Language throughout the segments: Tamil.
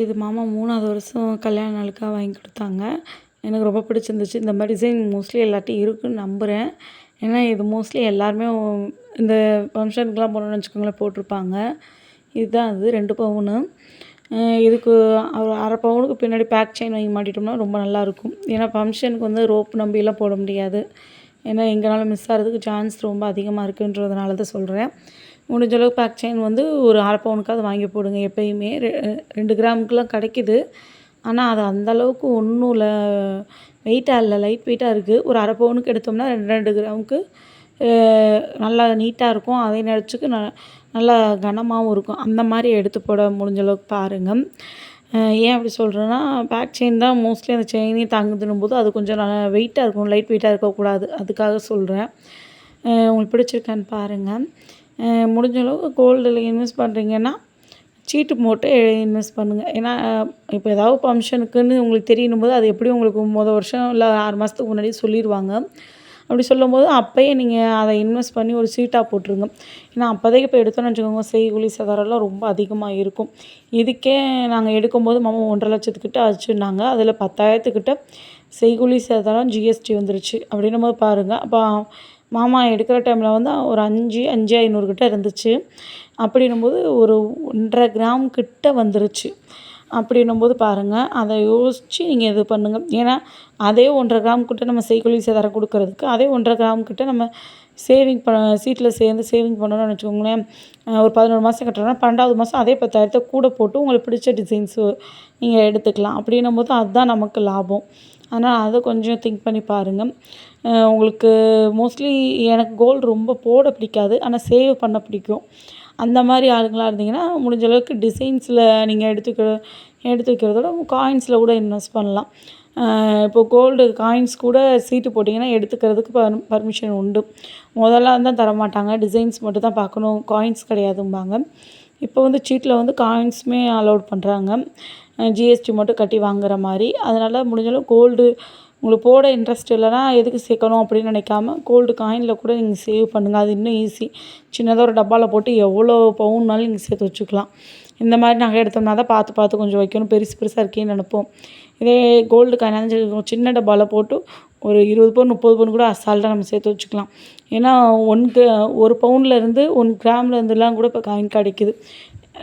இது மாமா மூணாவது வருஷம் கல்யாண நாளுக்காக வாங்கி கொடுத்தாங்க. எனக்கு ரொம்ப பிடிச்சிருந்துச்சு. இந்த மாதிரி டிசைன் மோஸ்ட்லி எல்லாட்டையும் இருக்குன்னு நம்புகிறேன் ஏன்னா இது மோஸ்ட்லி எல்லாருமே இந்த ஃபங்க்ஷனுக்குலாம் போனோம்னு வச்சுக்கோங்களேன் போட்டிருப்பாங்க. இதுதான் அது ரெண்டு பவுனு. இதுக்கு ஒரு அரை பவுனுக்கு பின்னாடி பேக் செயின் வாங்கி மாட்டிட்டோம்னா ரொம்ப நல்லாயிருக்கும் ஏன்னா ஃபங்க்ஷனுக்கு வந்து ரோப் நம்பிலாம் போட முடியாது. ஏன்னா எங்கேனாலும் மிஸ் ஆகிறதுக்கு சான்ஸ் ரொம்ப அதிகமாக இருக்குன்றதுனால தான் சொல்கிறேன் முடிஞ்சளவுக்கு பேக் செயின் வந்து ஒரு அரை பவுனுக்காவது வாங்கி போடுங்க. எப்பயுமே ரெ ரெண்டு கிராமுக்குலாம் கிடைக்கிது. ஆனால் அது அந்தளவுக்கு ஒன்றும் இல்லை. வெயிட்டாக இல்லை. லைட் வெயிட்டாக இருக்குது ஒரு அரை பவுனுக்கு எடுத்தோம்னா ரெண்டு ரெண்டு கிராமுக்கு நல்லா நீட்டாக இருக்கும். அதே நேரத்துக்கு ந நல்லா கனமாகவும் இருக்கும். அந்த மாதிரி எடுத்து போட முடிஞ்ச அளவுக்கு பாருங்கள் ஏன் அப்படி சொல்கிறேன்னா பேக் செயின் தான் மோஸ்ட்லி அந்த செயினையும் தாங்குதுன்னும் போது அது கொஞ்சம் நல்லா வெயிட்டாக இருக்கும். லைட் வெயிட்டாக இருக்கக்கூடாது. அதுக்காக சொல்கிறேன் உங்களுக்கு பிடிச்சிருக்கான்னு பாருங்கள் முடிஞ்ச அளவு கோல்டில் இன்வெஸ்ட் பண்ணுறீங்கன்னா சீட்டு போட்டு இன்வெஸ்ட் பண்ணுங்கள் ஏன்னா இப்போ ஏதாவது ஃபங்க்ஷனுக்குன்னு உங்களுக்கு தெரியணும் போது அது எப்படியும் உங்களுக்கு மொதல் வருஷம் இல்லை ஆறு மாதத்துக்கு முன்னாடியே சொல்லிடுவாங்க. அப்படி சொல்லும்போது அப்போயே நீங்கள் அதை இன்வெஸ்ட் பண்ணி ஒரு சீட்டாக போட்டுருங்க. ஏன்னா அப்போதைக்கு இப்போ எடுத்தோன்னு வச்சுக்கோங்க செய்கூலி சேதாரம்லாம் ரொம்ப அதிகமாக இருக்கும். இதுக்கே நாங்கள் எடுக்கும்போது மாமா ஒன்றரை லட்சத்துக்கிட்ட ஆச்சுன்னாங்க. அதில் பத்தாயிரத்துக்கிட்ட செய்கூலி சேதாரம் ஜிஎஸ்டி வந்துருச்சு. அப்படின்னும் போது பாருங்கள் அப்போ மாமா எடுக்கிற டைமில் வந்து ஒரு அஞ்சு அஞ்சு ஐநூறுக்கிட்ட இருந்துச்சு. அப்படின்னும்போது ஒரு ஒன்றரை கிராம் கிட்ட வந்துருச்சு. அப்படின்னும்போது பாருங்கள் அதை யோசித்து நீங்கள் இது பண்ணுங்கள் ஏன்னா அதே ஒன்றரை கிராம் கிட்ட நம்ம செய்கூலி சேதாரம் கொடுக்கறதுக்கு அதே ஒன்றரை கிராம் கிட்ட நம்ம சேவிங் பண்ண சீட்டில் சேர்ந்து சேவிங் பண்ணணும்னு வச்சுக்கோங்களேன் ஒரு பதினோரு மாதம் கட்டுறோன்னா பன்னெண்டாவது மாதம் அதே பத்தாயிரத்தை கூட போட்டு உங்களுக்கு பிடிச்ச டிசைன்ஸு நீங்கள் எடுத்துக்கலாம். அப்படின்னும் போது அதுதான் நமக்கு லாபம். அதனால் அதை கொஞ்சம் திங்க் பண்ணி பாருங்கள் உங்களுக்கு மோஸ்ட்லி எனக்கு கோல்டு ரொம்ப போட பிடிக்காது. ஆனால் சேவ் பண்ண பிடிக்கும். அந்த மாதிரி ஆளுங்களாக இருந்தீங்கன்னா முடிஞ்ச அளவுக்கு டிசைன்ஸில் நீங்கள் எடுத்துக்க எடுத்து வைக்கிறதோட காயின்ஸில் கூட இன்வெஸ்ட் பண்ணலாம். இப்போ கோல்டு காயின்ஸ் கூட சீட்டு போட்டிங்கன்னா எடுத்துக்கிறதுக்கு பர் பர்மிஷன் உண்டு. முதல்ல தான் தரமாட்டாங்க. டிசைன்ஸ் மட்டும் தான் பார்க்கணும். காயின்ஸ் கிடையாதும்பாங்க. இப்போ வந்து சீட்டில் வந்து காயின்ஸுமே அலோட் பண்ணுறாங்க ஜிஎஸ்டி மட்டும் கட்டி வாங்குற மாதிரி. அதனால் முடிஞ்சளவு கோல்டு உங்களுக்கு போட இன்ட்ரெஸ்ட் இல்லைனா எதுக்கு சேர்க்கணும் அப்படின்னு நினைக்காம கோல்டு காயினில் கூட நீங்கள் சேவ் பண்ணுங்கள் அது இன்னும் ஈஸி சின்னதாக ஒரு டப்பாவில் போட்டு எவ்வளோ பவுன்னாலும் நீங்கள் சேர்த்து வச்சுக்கலாம். இந்த மாதிரி நகை எடுத்தோம்னா தான் பார்த்து பார்த்து கொஞ்சம் வைக்கணும். பெருசு பெருசாக இருக்கேன்னு நினைப்போம். இதே கோல்டு காயின் சின்ன டப்பாவில் போட்டு ஒரு இருபது பவுன் முப்பது பவுன் கூட அசால்ட்டாக நம்ம சேர்த்து வச்சுக்கலாம். ஏன்னா ஒன் ஒரு பவுன்லேருந்து ஒன் கிராம்லேருந்துலாம் கூட இப்போ காயின் கிடைக்குது.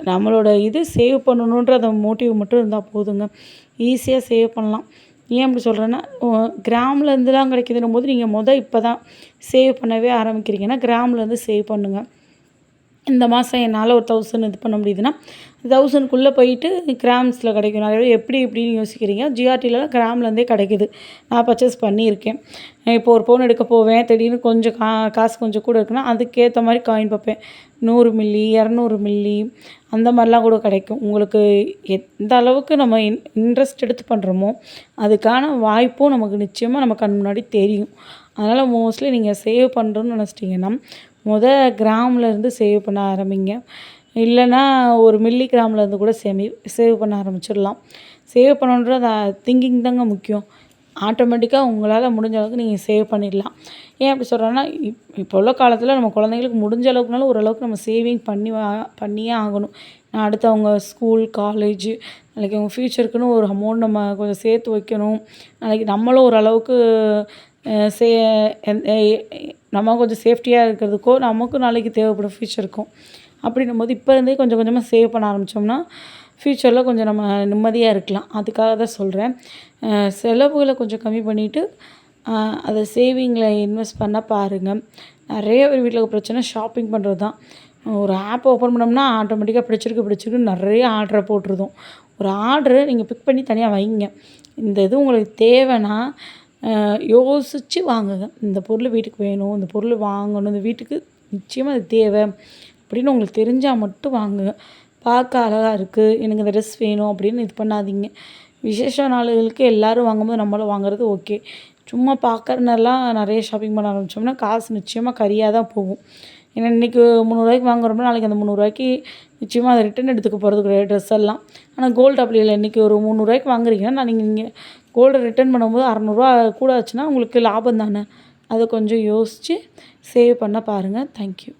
நம்மளோட இது சேவ் பண்ணணுன்ற அந்த மோட்டிவ் மட்டும் இருந்தால் போதுங்க. ஈஸியாக சேவ் பண்ணலாம். ஏன் அப்படி சொல்கிறேன்னா கிராம்லேருந்துலாம் கிடைக்குதுன்னும் போது நீங்கள் மொதல் இப்போ தான் சேவ் பண்ணவே ஆரம்பிக்கிறீங்கன்னா கிராம்லேருந்து சேவ் பண்ணுங்கள் இந்த மாதம் என்னால் ஒரு தௌசண்ட் இது பண்ண முடியுதுன்னா தௌசண்ட்குள்ளே போயிட்டு கிராம்ஸில் கிடைக்கும். நிறைய பேர் எப்படி இப்படின்னு யோசிக்கிறீங்க. ஜிஆர்டிலலாம் கிராம்லேருந்தே கிடைக்குது. நான் பர்ச்சேஸ் பண்ணியிருக்கேன். இப்போ ஒரு பவுன் எடுக்க போவேன். திடீர்னு கொஞ்சம் கா காசு கொஞ்சம் கூட இருக்குன்னா அதுக்கேற்ற மாதிரி காயின் பார்ப்பேன். நூறு மில்லி இரநூறு மில்லி அந்த மாதிரிலாம் கூட கிடைக்கும். உங்களுக்கு எந்த அளவுக்கு நம்ம இன் இன்ட்ரெஸ்ட் எடுத்து பண்ணுறோமோ அதுக்கான வாய்ப்பும் நமக்கு நிச்சயமாக நம்ம கண் முன்னாடி தெரியும். அதனால் மோஸ்ட்லி நீங்கள் சேவ் பண்ணுறோன்னு நினச்சிட்டிங்கன்னா முத கிராம்லேருந்து சேவ் பண்ண ஆரம்பிங்க. இல்லைன்னா ஒரு மில்லி கிராம்லேருந்து கூட சேமி சேவ் பண்ண ஆரம்பிச்சிடலாம். சேவ் பண்ணணுன்ற திங்கிங் தாங்க முக்கியம். ஆட்டோமேட்டிக்காக உங்களால் முடிஞ்ச அளவுக்கு நீங்கள் சேவ் பண்ணிடலாம். ஏன் அப்படி சொல்கிறேன்னா இப் இப்போ உள்ள காலத்தில் நம்ம குழந்தைங்களுக்கு முடிஞ்ச அளவுக்குனாலும் ஓரளவுக்கு நம்ம சேவிங் பண்ணி பண்ணியே ஆகணும். நான் அடுத்து அவங்க ஸ்கூல் காலேஜு நாளைக்கு அவங்க ஃப்யூச்சருக்குன்னு ஒரு அமௌண்ட் நம்ம கொஞ்சம் சேர்த்து வைக்கணும். நாளைக்கு நம்மளும் ஓரளவுக்கு சே நம்ம கொஞ்சம் சேஃப்டியாக இருக்கிறதுக்கோ நமக்கும் நாளைக்கு தேவைப்படும் ஃப்யூச்சருக்கும் அப்படின்னும் போது இப்போ இருந்தே கொஞ்சம் கொஞ்சமாக சேவ் பண்ண ஆரம்பித்தோம்னா ஃப்யூச்சரில் கொஞ்சம் நம்ம நிம்மதியாக இருக்கலாம். அதுக்காக தான் சொல்கிறேன் செலவுகளை கொஞ்சம் கம்மி பண்ணிவிட்டு அதை சேவிங்கில் இன்வெஸ்ட் பண்ண பாருங்கள் நிறைய ஒரு வீட்டில் பிரச்சனை ஷாப்பிங் பண்ணுறது தான் ஒரு ஆப் ஓப்பன் பண்ணோம்னா ஆட்டோமேட்டிக்காக பிடிச்சிருக்கு பிடிச்சிருக்கு நிறைய ஆர்டரை போட்டுருதோம் ஒரு ஆர்டரு நீங்கள் பிக் பண்ணி தனியாக வைங்க. இந்த இது உங்களுக்கு தேவைன்னா யோசித்து வாங்குங்க. இந்த பொருள் வீட்டுக்கு வேணும் இந்த பொருள் வாங்கணும் இந்த வீட்டுக்கு நிச்சயமாக அது தேவை அப்படின்னு உங்களுக்கு தெரிஞ்சால் மட்டும் வாங்குங்க. பார்க்க அழகாக இருக்குது எனக்கு இந்த ட்ரெஸ் வேணும் அப்படின்னு இது பண்ணாதீங்க. விசேஷ நாளுகளுக்கு எல்லோரும் வாங்கும்போது நம்மளும் வாங்குறது ஓகே சும்மா பார்க்குறனெல்லாம் நிறைய ஷாப்பிங் பண்ண ஆரம்பித்தோம்னா காசு நிச்சயமாக கரியாக தான் போகும். ஏன்னா இன்றைக்கி முந்நூறுரூவாய்க்கு வாங்குறோம்னா நாளைக்கு அந்த முந்நூறுரூவாய்க்கு நிச்சயமாக அதை ரிட்டன் எடுத்துக்க போகிறது கிடையாது ட்ரெஸ் எல்லாம். ஆனால் கோல்டு அப்படி இல்லை இன்றைக்கி ஒரு முந்நூறுரூவாய்க்கு வாங்குறீங்கன்னா நான் நீங்கள் கோல்டை ரிட்டர்ன் பண்ணும்போது அறநூறுவா கூட ஆச்சுன்னா உங்களுக்கு லாபம் தானே? அதை கொஞ்சம் யோசித்து சேவ் பண்ண பாருங்கள் தேங்க்யூ